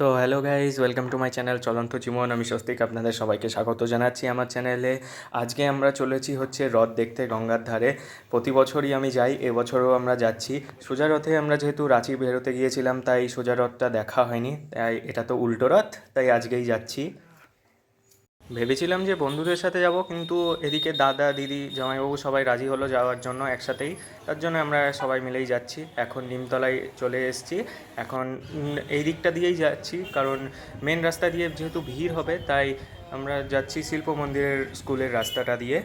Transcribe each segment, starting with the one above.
তো hello guys welcome to my channel চলন্ত জীবন আমি স্বস্তিক, আপনাদের সবাইকে স্বাগত জানাচ্ছি আমার চ্যানেলে আজকে আমরা চলেছি হচ্ছে রথ দেখতে, গঙ্গার ধারে। প্রতি বছরই আমি যাই, এবছরও আমরা যাচ্ছি। সোজা রথে আমরা যেহেতু রাঁচি বেরোতে গিয়েছিলাম, তাই সোজা রথটা দেখা হয়নি। তাই এটা তো উল্টো রথ, তাই আজকেই যাচ্ছি। ভেবেছিলাম যে বন্ধুদের সাথে যাব, কিন্তু এদিকে দাদা, দিদি, জামাইবাবু সবাই রাজি হলো যাওয়ার জন্য একসাথেই। তার জন্য আমরা সবাই মিলেই যাচ্ছি। এখন নিমতলায় চলে এসেছি। এখন এই দিকটা দিয়েই যাচ্ছি, কারণ মেন রাস্তা দিয়ে যেহেতু ভিড় হবে, তাই আমরা যাচ্ছি শিল্প মন্দিরের স্কুলের রাস্তাটা দিয়ে।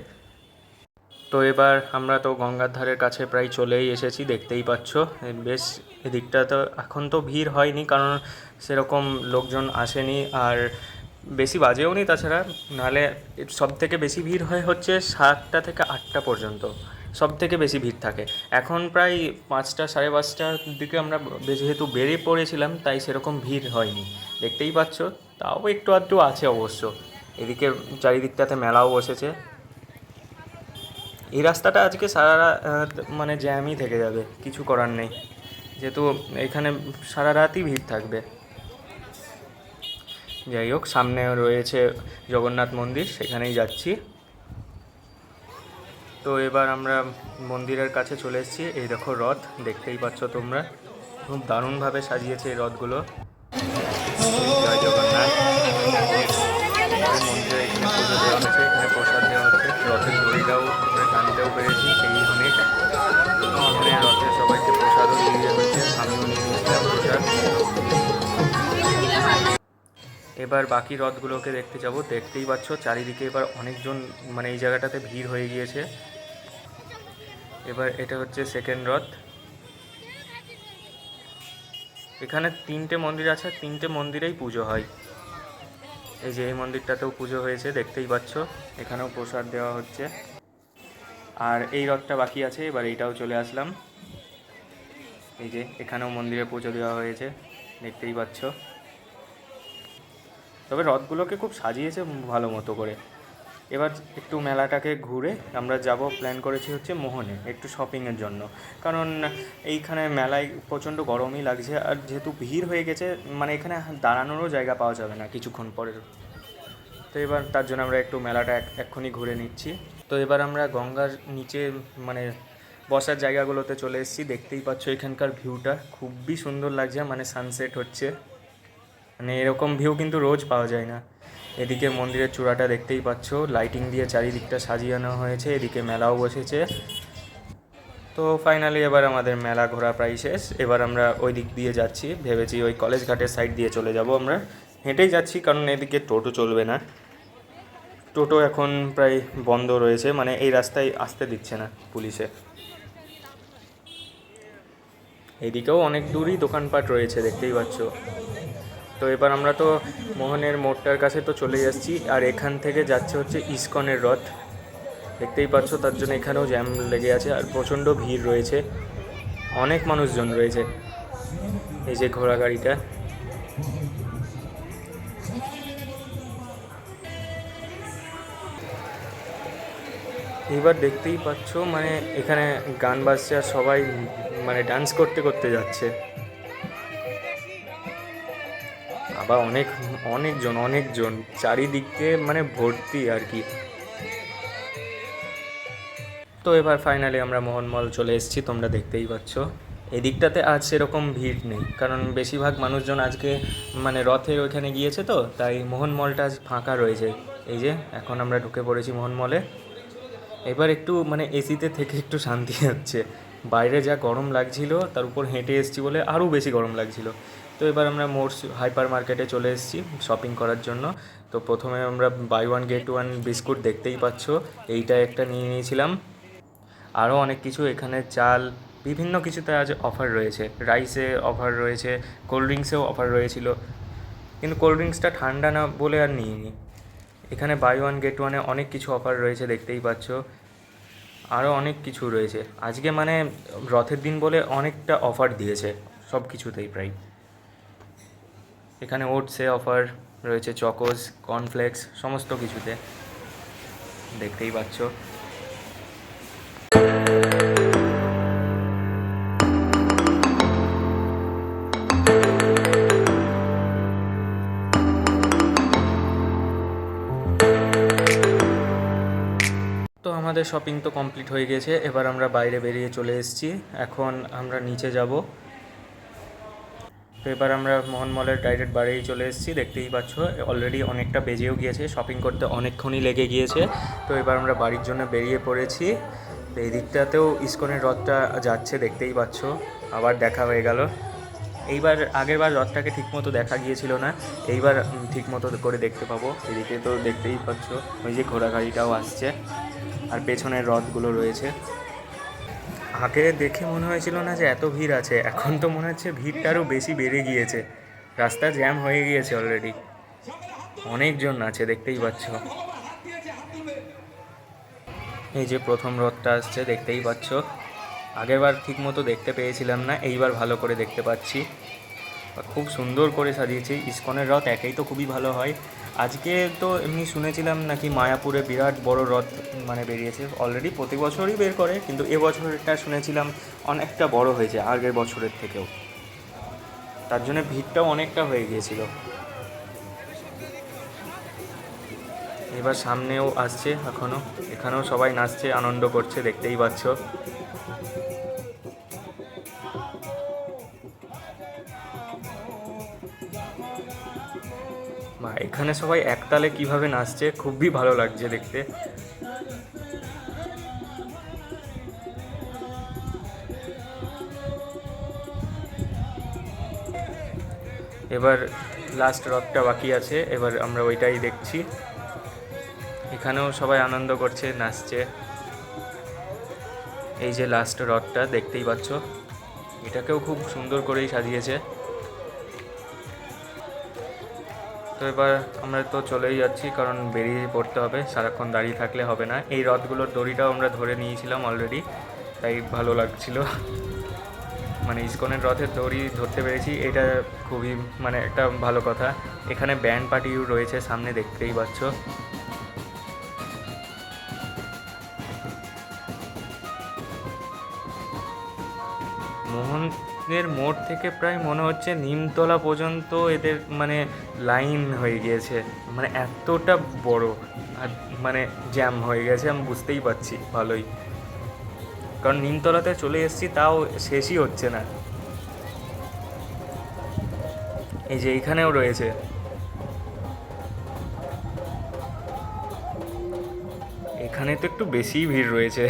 তো এবার আমরা তো গঙ্গার ধারের কাছে প্রায় চলেই এসেছি, দেখতেই পাচ্ছ। বেশ, এদিকটা তো এখন তো ভিড় হয়নি, কারণ সেরকম লোকজন আসেনি। আর বেশি বাজেও নি তাছাড়া নাহলে সব থেকে বেশি ভিড় হয় হচ্ছে সাতটা থেকে আটটা পর্যন্ত সব থেকে বেশি ভিড় থাকে। এখন প্রায় পাঁচটা সাড়ে পাঁচটার দিকে আমরা যেহেতু বেরিয়ে পড়েছিলাম তাই সেরকম ভিড় হয়নি। দেখতেই পাচ্ছ তাও একটু আধটু আছে অবশ্য। এদিকে চারিদিকটাতে মেলাও বসেছে। এই রাস্তাটা আজকে সারা রা- আহ, মানে জ্যামই থেকে যাবে কিছু করার নেই। যেহেতু এখানে সারা রাতই ভিড় থাকবে। যাই হোক, সামনে রয়েছে জগন্নাথ মন্দির, সেখানেই যাচ্ছি। তো এবার আমরা মন্দিরের কাছে চলে এসেছি। এই দেখো রথ, দেখতেই পাচ্ছ তোমরা। খুব দারুণভাবে সাজিয়েছে এই রথগুলো। জয় জগন্নাথ। মন্দিরে এখানে পুজো দেওয়া হচ্ছে, এখানে প্রসাদ দেওয়া হচ্ছে। রথের দড়িটাও টানতেও পেরেছি এই এবার বাকি রথগুলোকে দেখতে যাব। দেখতেই পাচ্ছ চারিদিকে এবার অনেকজন মানে এই জায়গাটাতে ভিড় হয়ে গিয়েছে। এবার এটা হচ্ছে সেকেন্ড রথ। এখানে তিনটে মন্দির আছে, তিনটে মন্দিরেই পুজো হয়। এই যে এই মন্দিরটাতেও পুজো হয়েছে, দেখতেই পাচ্ছ। এখানেও প্রসাদ দেওয়া হচ্ছে। আর এই রথটা বাকি আছে, এবার এইটাও চলে আসলাম। এই যে এখানেও মন্দিরে পুজো দেওয়া হয়েছে, দেখতেই পাচ্ছ। তবে রথগুলোকে খুব সাজিয়েছে ভালো মতো করে। এবার একটু মেলাটাকে ঘুরে আমরা যাব প্ল্যান করেছি হচ্ছে মোহনে, একটু শপিংয়ের জন্য। কারণ এইখানে মেলায় প্রচণ্ড গরমই লাগছে, আর যেহেতু ভিড় হয়ে গেছে মানে এখানে দাঁড়ানোরও জায়গা পাওয়া যাবে না কিছুক্ষণ পরে তো এবার তার জন্য আমরা একটু মেলাটা এক- এক্ষুনি ঘুরে নিচ্ছি। তো এবার আমরা গঙ্গার নিচে মানে বসার জায়গাগুলোতে চলে এসেছি, দেখতেই পাচ্ছ এখানকার ভিউটা খুবই সুন্দর লাগছে মানে সানসেট হচ্ছে। মানে এরকম ভিউ কিন্তু রোজ পাওয়া যায় না। এদিকে মন্দিরের চূড়াটা দেখতেই পাচ্ছ লাইটিং দিয়ে চারিদিকটা সাজিয়ানো হয়েছে, এদিকে মেলাও বসেছে। তো ফাইনালি এবার আমাদের মেলা ঘোরা প্রায় শেষ। এবার আমরা ওই দিক দিয়ে যাচ্ছি। ভেবেছি ওই কলেজ ঘাটের সাইড দিয়ে চলে যাব আমরা। হেঁটেই যাচ্ছি কারণ এদিকে টোটো চলবে না। টোটো এখন প্রায় বন্ধ রয়েছে মানে এই রাস্তায় আসতে দিচ্ছে না পুলিশে। এদিকেও অনেক দূরই দোকানপাট রয়েছে, দেখতেই পাচ্ছ। তো এবার আমরা তো মোহনের মোড়টার কাছে তো চলে যাচ্ছি আর এখান থেকে যাচ্ছে হচ্ছে ইসকনের রথ। দেখতেই পাচ্ছ তার জন্য এখানেও জ্যাম লেগে আছে, আর প্রচণ্ড ভিড় রয়েছে। অনেক মানুষজন রয়েছে এই যে ঘোড়া গাড়িটা। এবার দেখতেই পাচ্ছ মানে এখানে গান বাজছে আর সবাই মানে ডান্স করতে করতে যাচ্ছে। আবার অনেক, অনেকজন অনেকজন চারিদিকে মানে ভর্তি আর কি। তো এবার ফাইনালি আমরা মোহনমল চলে এসেছি, তোমরা দেখতেই পাচ্ছ। এদিকটাতে আজ সেরকম ভিড় নেই, কারণ বেশিরভাগ মানুষজন আজকে মানে রথের ওইখানে গিয়েছে তো, তাই মোহনমলটা আজ ফাঁকা রয়েছে। এই যে, এখন আমরা ঢুকে পড়েছি মোহনমলে। এবার একটু মানে এসিতে থেকে একটু শান্তি হচ্ছে। বাইরে যা গরম লাগছিল, তার উপর হেঁটে এসেছি বলে আরও বেশি গরম লাগছিল। তো এবার আমরা মোর্স হাইপার মার্কেটে চলে এসেছি শপিং করার জন্য। তো প্রথমে আমরা buy one get one biscuit দেখতেই পাচ্ছ, এইটা একটা নিয়ে নিয়েছিলাম। আরও অনেক কিছু, এখানে চাল, বিভিন্ন কিছুতে আজ অফার রয়েছে। রাইসে অফার রয়েছে, কোল্ড ড্রিঙ্কসেও অফার রয়েছিল। কিন্তু কোল্ড ড্রিঙ্কসটা ঠান্ডা না বলে আর নিইনি। এখানে বাই ওয়ান গেট ওয়ানে অনেক কিছু অফার রয়েছে দেখতেই পাচ্ছ। আরও অনেক কিছু রয়েছে। আজকে মানে রথের দিন বলে অনেকটা অফার দিয়েছে সব কিছুতেই প্রায়। এখানে ওটসে অফার রয়েছে, চকোস, কর্নফ্লেক্স, সমস্ত কিছুতে। দেখতেই পাচ্ছ। তো আমাদের শপিং তো কমপ্লিট হয়ে গেছে, এবার আমরা বাইরে বেরিয়ে চলে এসেছি। এখন আমরা নিচে যাব। তো এবার আমরা মোহন মলের ডাইরেক্ট বাড়িই চলে এসেছি, দেখতেই পাচ্ছ অলরেডি অনেকটা বেজেও গিয়েছে শপিং করতে অনেকক্ষণই লেগে গিয়েছে। তো এবার আমরা বাড়ির জন্য বেরিয়ে পড়েছি, তো এই দিকটাতেও ইস্কনের রথটা যাচ্ছে, দেখতেই পাচ্ছ, আবার দেখা হয়ে গেল। এইবার আগেরবার রথটাকে ঠিকমতো দেখা গিয়েছিল না, এইবার ঠিকমতো করে দেখতে পাবো। এদিকে তো দেখতেই পাচ্ছ, ওই যে ঘোড়া গাড়িটাও আসছে, আর পেছনের রথগুলো রয়েছে। আগে দেখে মনে হয়েছিল না যে এত ভিড় আছে, এখন তো মনে হচ্ছে ভিড়টা আরও বেশি বেড়ে গিয়েছে। রাস্তা জ্যাম হয়ে গিয়েছে অলরেডি অনেকজন আছে, দেখতেই পাচ্ছ। এই যে প্রথম রথটা আসছে, দেখতেই পাচ্ছ। আগেরবার ঠিক মতো দেখতে পেয়েছিলাম না, এইবার ভালো করে দেখতে পাচ্ছি। খুব সুন্দর করে সাজিয়েছি। ইস্কনের রথ একেই তো খুবই ভালো হয়। আজকে তো এমনি শুনেছিলাম নাকি মায়াপুরে বিরাট বড় রথ মানে বেরিয়েছে অলরেডি প্রতি বছরই বের করে, কিন্তু এবছরটা শুনেছিলাম অনেকটা বড় হয়েছে, আগের বছরের থেকেও। তার জন্য ভিড়টাও অনেকটা হয়ে গিয়েছিল। এবার সামনেও আসছে এখনও। এখানেও সবাই নাচছে, আনন্দ করছে, দেখতেই পাচ্ছ। এখানে সবাই একতালে কীভাবে নাচছে খুবই ভালো লাগছে দেখতে। এবার লাস্ট রথটা বাকি আছে, এবার আমরা ওইটাই দেখছি। এখানেও সবাই আনন্দ করছে, নাচছে। এই যে লাস্ট রথটা দেখতেই পাচ্ছ। এটাকেও খুব সুন্দর করেই সাজিয়েছে। তো এবার আমরা তো চলেই যাচ্ছি, কারণ বেরিয়ে পড়তে হবে। সারাক্ষণ দাঁড়িয়ে থাকলে হবে না। এই রথগুলোর দড়িটাও আমরা ধরে নিয়েছিলাম অলরেডি তাই ভালো লাগছিল। মানে ইস্কনের রথের দড়ি ধরতে পেরেছি, এটা খুবই মানে একটা ভালো কথা। এখানে ব্যান্ড পার্টিও রয়েছে, সামনে দেখতেই পাচ্ছ। মোহনের মোড় থেকে প্রায় মনে হচ্ছে নিমতলা পর্যন্ত এদের মানে লাইন হয়ে গিয়েছে। মানে এতটা বড় আর মানে জ্যাম হয়ে গেছে, আমি বুঝতেই পারছি ভালোই। কারণ নিমতলাতে চলে এসেছি, তাও শেষই হচ্ছে না। এই যে এইখানেও রয়েছে। এখানে তো একটু বেশিই ভিড় রয়েছে।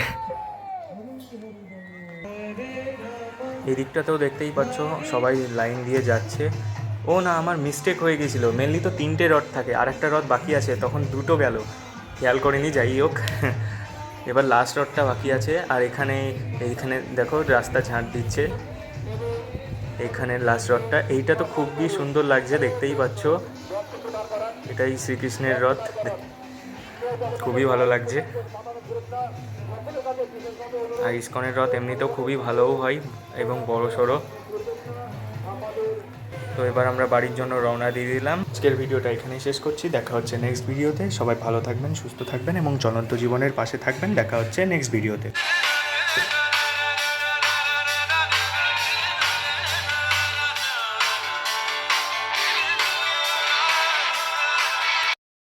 এই দিকটাতেও দেখতেই পাচ্ছ, সবাই লাইন দিয়ে যাচ্ছে। ও না, আমার মিস্টেক হয়ে গেছিল। মেনলি তো তিনটে রথ থাকে আর একটা রথ বাকি আছে, তখন দুটো গেল। খেয়াল করিনি, যাই হোক। এবার লাস্ট রথটা বাকি আছে, আর এখানে, এইখানে দেখো, রাস্তা ঝাঁট দিচ্ছে। এখানে লাস্ট রথটা এইটা তো খুবই সুন্দর লাগছে, দেখতেই পাচ্ছ। এটাই শ্রীকৃষ্ণের রথ। খুবই ভালো লাগছে। আর ইস্কনের রথ এমনিতেও খুবই ভালোও হয় এবং বড় সড়ো। তো এবার আমরা বাড়ির জন্য রওনা দিয়ে দিলাম। আজকের ভিডিওটা এখানেই শেষ করছি। দেখা হচ্ছে নেক্সট ভিডিওতে সবাই ভালো থাকবেন, সুস্থ থাকবেন এবং চলন্ত জীবনের পাশে থাকবেন। দেখা হচ্ছে নেক্সট ভিডিওতে